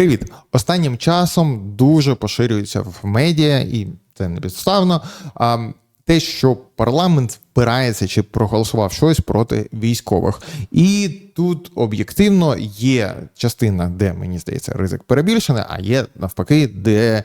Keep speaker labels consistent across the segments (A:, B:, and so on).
A: Привіт! Останнім часом дуже поширюється в медіа, і це не підставно. Те, що парламент впирається чи проголосував щось проти військових, і тут об'єктивно є частина, де мені здається ризик перебільшений, а є навпаки, де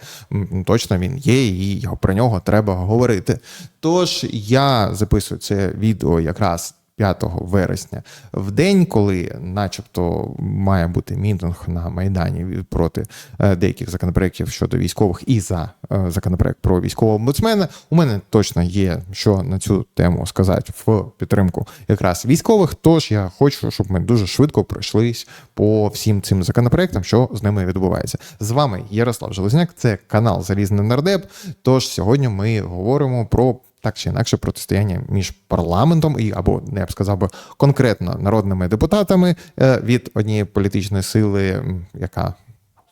A: точно він є, і про нього треба говорити. Тож я записую це відео якраз. 5 вересня, в день, коли, начебто, має бути мітинг на майдані проти е, деяких законопроєктів щодо військових і за е, законопроект про військового омбудсмена, у мене точно є що на цю тему сказати в підтримку якраз військових. Тож я хочу, щоб ми дуже швидко пройшлись по всім цим законопроектам, що з ними відбувається. З вами Ярослав Железняк, це канал Залізний Нардеп. Тож сьогодні ми говоримо про так чи інакше протистояння між парламентом і або не я б сказав би конкретно народними депутатами е, від однієї політичної сили, яка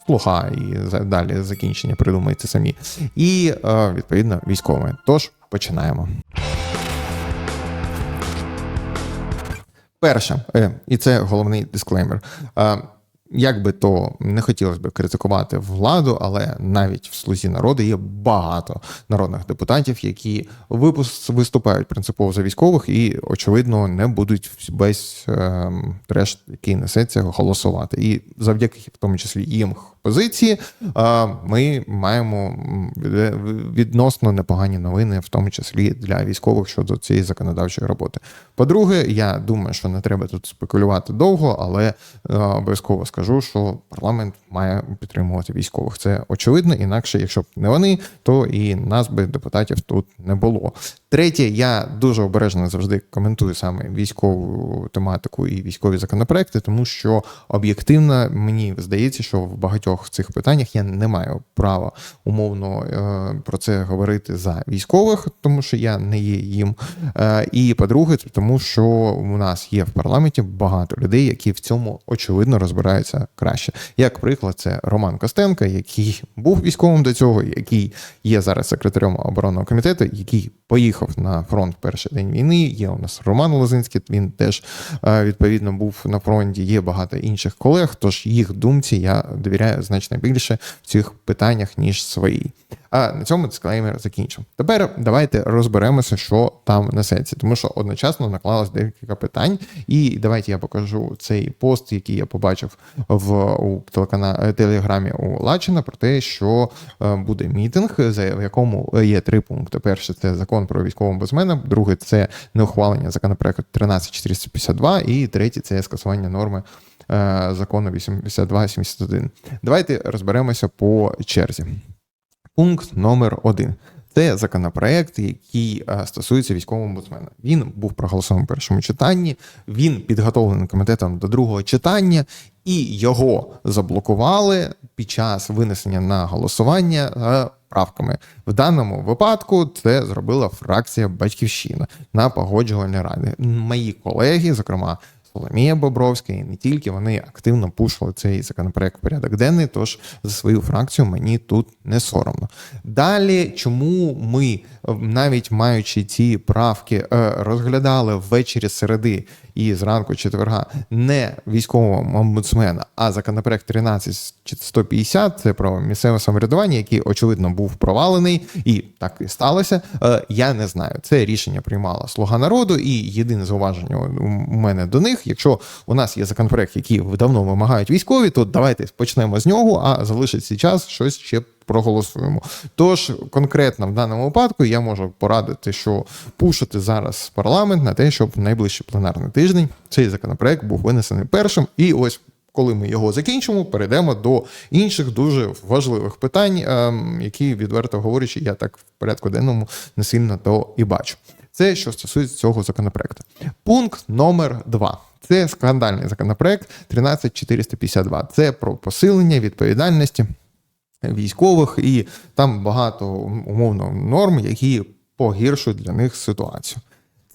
A: слуха і далі закінчення придумайте самі, і е, відповідно військовими. Тож починаємо. Перше, е, і це головний дисклеймер. Як би то не хотілося б критикувати владу, але навіть в слузі народу є багато народних депутатів, які виступають принципово за військових і, очевидно, не будуть весь е, треш, який несеться, голосувати. І завдяки в тому числі їм позиції, ми маємо відносно непогані новини, в тому числі для військових щодо цієї законодавчої роботи. По-друге, я думаю, що не треба тут спекулювати довго, але е, обов'язково скажу, що парламент має підтримувати військових. Це очевидно, інакше, якщо б не вони, то і нас би депутатів тут не було. Третє, я дуже обережно завжди коментую саме військову тематику і військові законопроекти, тому що об'єктивно мені здається, що в багатьох цих питаннях я не маю права умовно е, про це говорити за військових, тому що я не є їм. Е, І по-друге, тому що у нас є в парламенті багато людей, які в цьому очевидно розбираються краще. Як приклад, це Роман Костенко, який був військовим до цього, який є зараз секретарем оборонного комітету, який поїхав на фронт перший день війни. Є у нас Роман Лозинський, він теж е, відповідно був на фронті. Є багато інших колег. Тож їх думці я довіряю значно більше в цих питаннях ніж своїй. А на цьому дисклеймер закінчив. Тепер давайте розберемося, що там несеться, тому що одночасно наклалось декілька питань. І давайте я покажу цей пост, який я побачив в у телекана телеграмі у Лачина про те, що е, буде мітинг, в якому є три пункти. Перше це закон про військового омбудсмена, друге це неухвалення законопроекту 13452, і третє це скасування норми е, закону 8271. Давайте розберемося по черзі. Пункт номер один. Це законопроект, який е, стосується військового омбудсмена. Він був проголосований в першому читанні. Він підготовлений комітетом до другого читання, і його заблокували під час винесення на голосування е, правками. В даному випадку це зробила фракція Батьківщина на погоджувальній раді. Мої колеги, зокрема. Соломія Бобровська і не тільки вони активно пушили цей законопроект в порядок денний. Тож за свою фракцію мені тут не соромно. Далі, чому ми, навіть маючи ці правки, е, розглядали ввечері середи і зранку четверга не військового омбудсмена, а законопроект 13150, це про місцеве самоврядування, який очевидно був провалений, і так і сталося. Е, Я не знаю. Це рішення приймала Слуга народу, і єдине зауваження у мене до них. Якщо у нас є законопроект, який давно вимагають військові, то давайте почнемо з нього, а залишиться час щось ще проголосуємо. Тож конкретно в даному випадку я можу порадити, що пушити зараз парламент на те, щоб в найближчий пленарний тиждень цей законопроект був винесений першим. І ось коли ми його закінчимо, перейдемо до інших дуже важливих питань, ем, які, відверто говорячи, я так в порядку денному не сильно то і бачу. Це що стосується цього законопроекту. Пункт номер два. Це скандальний законопроект 13452. Це про посилення відповідальності військових, і там багато умовно норм, які погіршують для них ситуацію.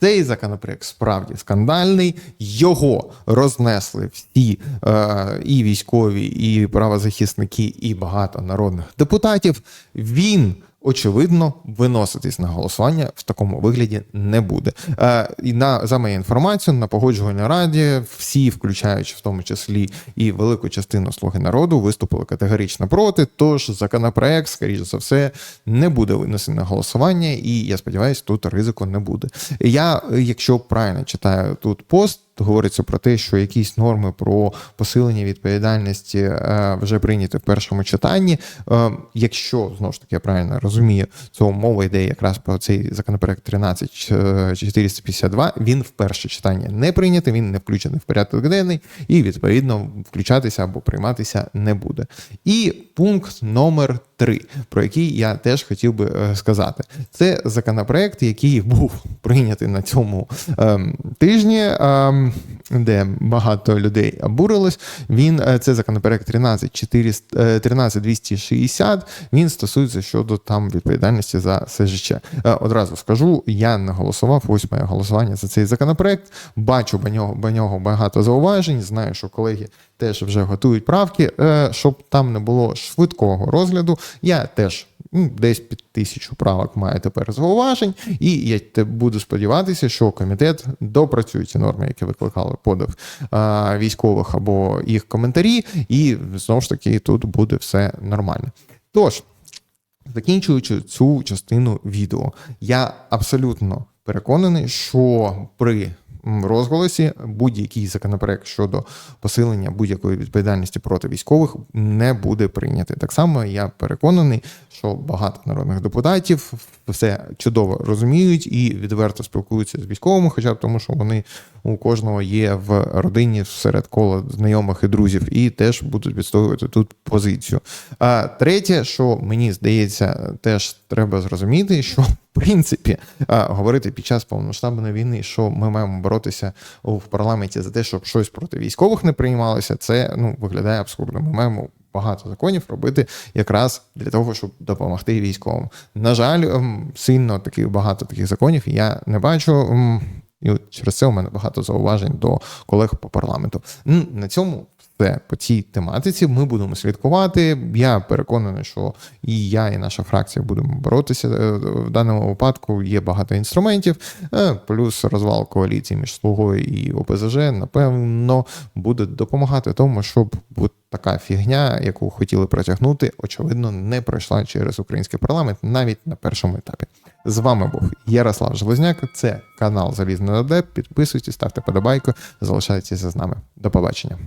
A: Цей законопроект справді скандальний. Його рознесли всі е, і військові, і правозахисники, і багато народних депутатів. Він очевидно, виноситись на голосування в такому вигляді не буде. Е, і на за моєю інформацією, на погоджувальній раді всі, включаючи в тому числі і велику частину слуги народу, виступили категорично проти. Тож законопроект, скоріш за все, не буде винесений на голосування, і я сподіваюся, тут ризику не буде. Я, якщо правильно читаю тут пост. Говориться про те, що якісь норми про посилення відповідальності е, вже прийняті в першому читанні. Е, Якщо знову ж таки я правильно розумію, то мова йде якраз про цей законопроект 13452, Він в перше читання не прийнятий, він не включений в порядок денний і відповідно включатися або прийматися не буде. І пункт номер три, про який я теж хотів би е, сказати, це законопроект, який був прийнятий на цьому ем, тижні, ем, де багато людей обурилось. Він е, це законопроект 13400, е, 13260, Він стосується щодо там відповідальності за СЖЧ. Е, Одразу скажу, я не голосував. Ось моє голосування за цей законопроект. Бачу по нього, нього багато зауважень. Знаю, що колеги теж вже готують правки, е, щоб там не було швидкого розгляду. Я теж десь під тисячу правок маю тепер зауважень, і я буду сподіватися, що комітет допрацює ці норми, які викликали подив е, військових або їх коментарі, і знову ж таки тут буде все нормально. Тож. Закінчуючи цю частину відео, я абсолютно переконаний, що при розголосі будь-який законопроект щодо посилення будь-якої відповідальності проти військових не буде прийнятий. Так само я переконаний, що багато народних депутатів все чудово розуміють і відверто спілкуються з військовими, хоча б тому, що вони у кожного є в родині серед кола знайомих і друзів, і теж будуть відстоювати тут позицію. А третє, що мені здається, теж треба зрозуміти, що принципі говорити під час повномасштабної війни, що ми маємо боротися в парламенті за те, щоб щось проти військових не приймалося, це ну виглядає абсурдно. Ми маємо. Багато законів робити якраз для того, щоб допомогти військовим. На жаль, ем, сильно таких багато таких законів я не бачу. ем, І через це у мене багато зауважень до колег по парламенту. На цьому все по цій тематиці. Ми будемо слідкувати. Я переконаний, що і я, і наша фракція будемо боротися е, в даному випадку. Є багато інструментів, е, плюс розвал коаліції між слугою і ОПЗЖ, напевно, буде допомагати тому, щоб от така фігня, яку хотіли протягнути, очевидно, не пройшла через український парламент навіть на першому етапі. З вами був Ярослав Железняк. Це канал Залізний Дадеп. Підписуйтесь, ставте подобайку, залишайтеся з нами. До побачення.